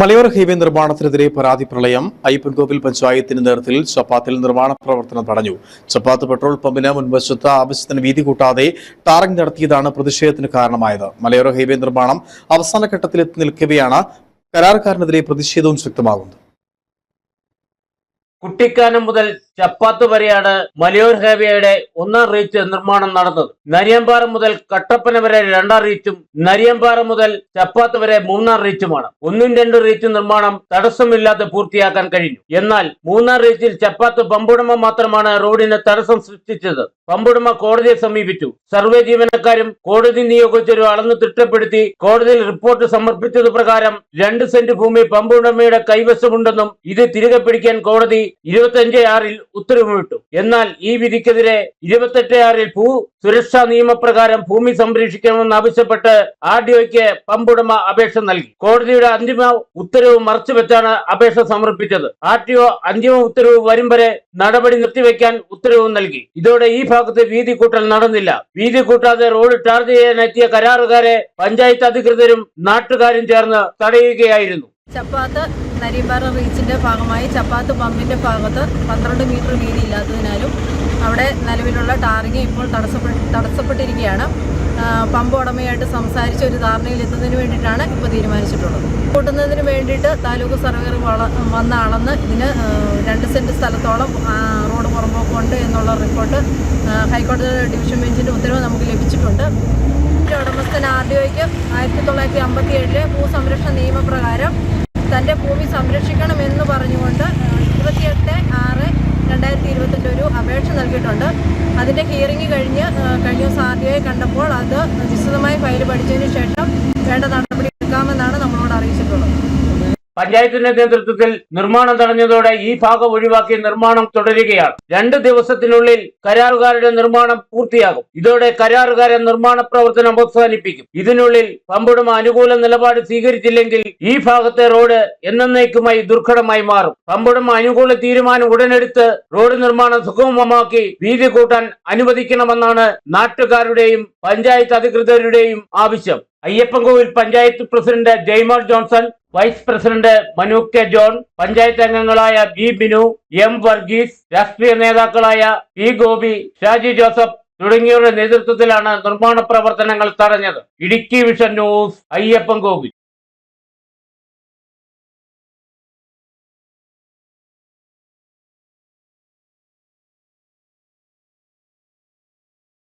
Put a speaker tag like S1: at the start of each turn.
S1: മലയോര ഹൈവേ നിർമ്മാണത്തിനെതിരെ പരാതി പ്രളയം. അയ്യപ്പൻകോവിൽ പഞ്ചായത്തിന്റെ നേതൃത്വത്തിൽ ചപ്പാത്തിൽ നിർമ്മാണ പ്രവർത്തനം തടഞ്ഞു. ചപ്പാത്ത് പെട്രോൾ പമ്പിന് മുൻവശത്ത് ആവശ്യത്തിന് വീതി കൂട്ടാതെ ടാറിംഗ് നടത്തിയതാണ് പ്രതിഷേധത്തിന് കാരണമായത്. മലയോര ഹൈവേ നിർമ്മാണം അവസാന ഘട്ടത്തിലെത്തി നിൽക്കവെയാണ് കരാറുകാരനെതിരെ പ്രതിഷേധവും ശക്തമാകുന്നത്.
S2: കുട്ടിക്കാനം മുതൽ ചപ്പാത്ത് വരെയാണ് മലയോർ ഹൈവേയുടെ ഒന്നാം റീച്ച് നിർമ്മാണം നടന്നത്. നരിയമ്പാറ മുതൽ കട്ടപ്പന വരെ രണ്ടാം റീച്ചും നരിയമ്പാറ മുതൽ ചപ്പാത്ത് വരെ മൂന്നാം റീച്ചുമാണ്. ഒന്നും രണ്ടും റീച്ച് നിർമ്മാണം തടസ്സമില്ലാതെ പൂർത്തിയാക്കാൻ കഴിഞ്ഞു. എന്നാൽ മൂന്നാം റീച്ചിൽ ചപ്പാത്ത് പമ്പുടമ മാത്രമാണ് റോഡിന് തടസ്സം സൃഷ്ടിച്ചത്. പമ്പുടമ കോടതിയെ സമീപിച്ചു. സർവേ ജീവനക്കാരും കോടതി നിയോഗിച്ചൊരു അളന്ന് തിട്ടപ്പെടുത്തി കോടതിയിൽ റിപ്പോർട്ട് സമർപ്പിച്ചത് പ്രകാരം രണ്ട് സെന്റ് ഭൂമി പമ്പുടമയുടെ കൈവശമുണ്ടെന്നും ഇത് തിരികെ പിടിക്കാൻ കോടതി ഇരുപത്തിയഞ്ച് ആറിൽ ഉത്തരവിട്ടു എന്നാൽ ഈ വിധിക്കെതിരെ ഇരുപത്തെട്ട് ആറിൽ ഭൂ സുരക്ഷാ നിയമപ്രകാരം ഭൂമി സംരക്ഷിക്കണമെന്ന് ആവശ്യപ്പെട്ട് ആർ ഡി ഒക്ക് പമ്പുടമ അപേക്ഷ നൽകി. കോടതിയുടെ അന്തിമ ഉത്തരവ് മറച്ചുവെച്ചാണ് അപേക്ഷ സമർപ്പിച്ചത്. ആർ ടി ഒ അന്തിമ ഉത്തരവ് വരും വരെ നടപടി നിർത്തിവെക്കാൻ ഉത്തരവ് നൽകി. ഇതോടെ ഈ ഭാഗത്ത് വീതി കൂട്ടൽ നടന്നില്ല. വീതി കൂട്ടാതെ റോഡ് ടാർ ചെയ്യാനെത്തിയ കരാറുകാരെ പഞ്ചായത്ത് അധികൃതരും നാട്ടുകാരും ചേർന്ന് തടയുകയായിരുന്നു.
S3: ചപ്പാത്ത് നരിമ്പാറ റീച്ചിന്റെ ഭാഗമായി ചപ്പാത്ത് പമ്പിന്റെ ഭാഗത്ത് പന്ത്രണ്ട് മീറ്റർ വീതി ഇല്ലാത്തതിനാലും അവിടെ നിലവിലുള്ള ടാറിങ് ഇപ്പോൾ തടസ്സപ്പെട്ട് തടസ്സപ്പെട്ടിരിക്കുകയാണ്. പമ്പ് ഉടമയായിട്ട് സംസാരിച്ച് ഒരു ധാരണയിൽ എത്തുന്നതിന് വേണ്ടിയിട്ടാണ് ഇപ്പോൾ തീരുമാനിച്ചിട്ടുള്ളത്. കൂട്ടുന്നതിന് വേണ്ടിയിട്ട് താലൂക്ക് സർവേർ വന്ന ആളെന്ന് ഇതിന് രണ്ട് സെന്റ് സ്ഥലത്തോളം റോഡ് പുറമ്പോക്കുണ്ട് എന്നുള്ള റിപ്പോർട്ട് ഹൈക്കോടതി ഡിവിഷൻ ബെഞ്ചിന്റെ ഉത്തരവ് നമുക്ക് ലഭിച്ചിട്ടുണ്ട്. ഇതിന്റെ ഉടമസ്ഥൻ ആർ ഡി ഒയ്ക്ക് ആയിരത്തി തൊള്ളായിരത്തി അമ്പത്തി ഏഴിലെ ഭൂസംരക്ഷണ നിയമപ്രകാരം തന്റെ ഭൂമി സംരക്ഷിക്കണം എന്ന് പറഞ്ഞുകൊണ്ട് ഇരുപത്തിയെട്ട് ആറ് രണ്ടായിരത്തി ഇരുപത്തിന്റെ ഒരു അപേക്ഷ നൽകിയിട്ടുണ്ട്. അതിന്റെ ഹിയറിംഗ് കഴിഞ്ഞ് കഴിഞ്ഞ ദിവസം ആർ ഡി ഒയെ കണ്ടപ്പോൾ അത് വിശദമായി ഫയൽ പഠിച്ചതിന് ശേഷം വേണ്ട
S2: പഞ്ചായത്തിന്റെ നേതൃത്വത്തിൽ നിർമ്മാണം തടഞ്ഞതോടെ ഈ ഭാഗം ഒഴിവാക്കി നിർമ്മാണം തുടരുകയാണ്. രണ്ട് ദിവസത്തിനുള്ളിൽ കരാറുകാരുടെ നിർമ്മാണം പൂർത്തിയാകും. ഇതോടെ കരാറുകാരെ നിർമ്മാണ പ്രവർത്തനം അവസാനിപ്പിക്കും. ഇതിനുള്ളിൽ പമ്പുടമ അനുകൂല നിലപാട് സ്വീകരിച്ചില്ലെങ്കിൽ ഈ ഭാഗത്തെ റോഡ് എന്നേക്കുമായി ദുർഘടമായി മാറും. പമ്പുടമ അനുകൂല തീരുമാനം ഉടനെടുത്ത് റോഡ് നിർമ്മാണം സുഗമമാക്കി വീതി കൂട്ടാൻ അനുവദിക്കണമെന്നാണ് നാട്ടുകാരുടെയും പഞ്ചായത്ത് അധികൃതരുടെയും ആവശ്യം. Ayyappancoil panchayat president Jaimal Johnson vice president Manu K John panchayat അംഗങ്ങളായ ബി ബിനു എം വർഗീസ് രാഷ്ട്രീയ നേതാക്കളായ പി ഗോപി ഷാജി ജോസഫ് തുടങ്ങിയവരുടെ നേതൃത്വത്തിലാണ് നിർമ്മാണ പ്രവർത്തനങ്ങൾ തടഞ്ഞത്. Idukki vision news Ayyappancoil